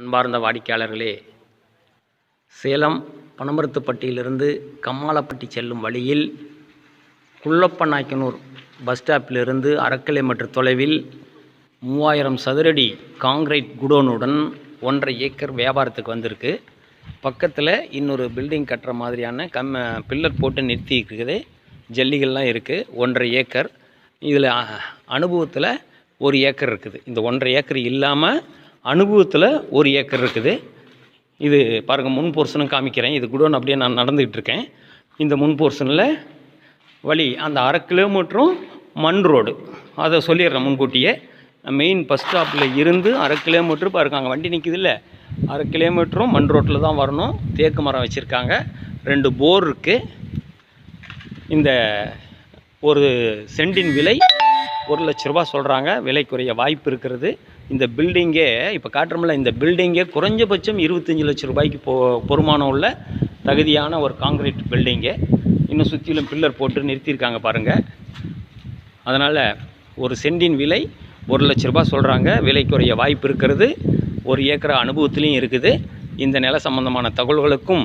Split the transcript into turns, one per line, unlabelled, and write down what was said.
அன்பார்ந்த வாடிக்கையாளர்களே சேலம் பனமரத்துப்பட்டியிலிருந்து கம்மாளப்பட்டி செல்லும் வழியில் குள்ளப்பநாயக்கனூர் பஸ் ஸ்டாப்பிலிருந்து அரை கிலோமீட்டர் தொலைவில் மூவாயிரம் சதுரடி காங்கிரீட் குடோனுடன் ஒன்றரை ஏக்கர் வியாபாரத்துக்கு வந்திருக்கு. பக்கத்தில் இன்னொரு பில்டிங் கட்டுற மாதிரியான கம் பில்லர் போட்டு நிறுத்தி இருக்குது ஜல்லிகள்லாம் இருக்குது ஒன்றரை ஏக்கர். இதில் அனுபவத்தில் ஒரு ஏக்கர் இருக்குது. இந்த ஒன்றரை ஏக்கர் இல்லாமல் அனுபவத்தில் ஒரு ஏக்கர் இருக்குது. இது பாருங்கள் முன் போர்ஷனும் காமிக்கிறேன். இது குடோன் அப்படியே நான் நடந்துக்கிட்டு இருக்கேன். இந்த முன் போர்ஷனில் வழி அந்த அரை கிலோமீட்டரும் மண் ரோடு. அதை சொல்லிடுறேன் முன்கூட்டியே. மெயின் பஸ் ஸ்டாப்பில் இருந்து அரை கிலோமீட்டர் பாருங்க அங்கே வண்டி நிற்கிதுல்ல அரை கிலோமீட்டரும் மண் ரோட்டில் தான் வரணும். தேக்கு மரம் வச்சுருக்காங்க. ரெண்டு போர் இருக்குது இந்த ஒரு சென்டின் விலை ஒரு லட்ச ரூபா சொல்கிறாங்க விலை குறைய வாய்ப்பு இருக்கிறது. இந்த பில்டிங்கே இப்போ காட்டுறோம்ல இந்த பில்டிங்கே குறைஞ்சபட்சம் இருபத்தஞ்சி லட்ச ரூபாய்க்கு பொ பொறுமானம் உள்ள தகுதியான ஒரு காங்கிரீட் பில்டிங்கு. இன்னும் சுற்றிலும் பில்லர் போட்டு நிறுத்தியிருக்காங்க பாருங்கள் அதனால் ஒரு சென்டின் விலை ஒரு லட்ச ரூபா சொல்கிறாங்க விலை குறைய வாய்ப்பு இருக்கிறது. ஒரு ஏக்கர் அனுபவத்துலேயும் இருக்குது. இந்த நில சம்பந்தமான தகவல்களுக்கும்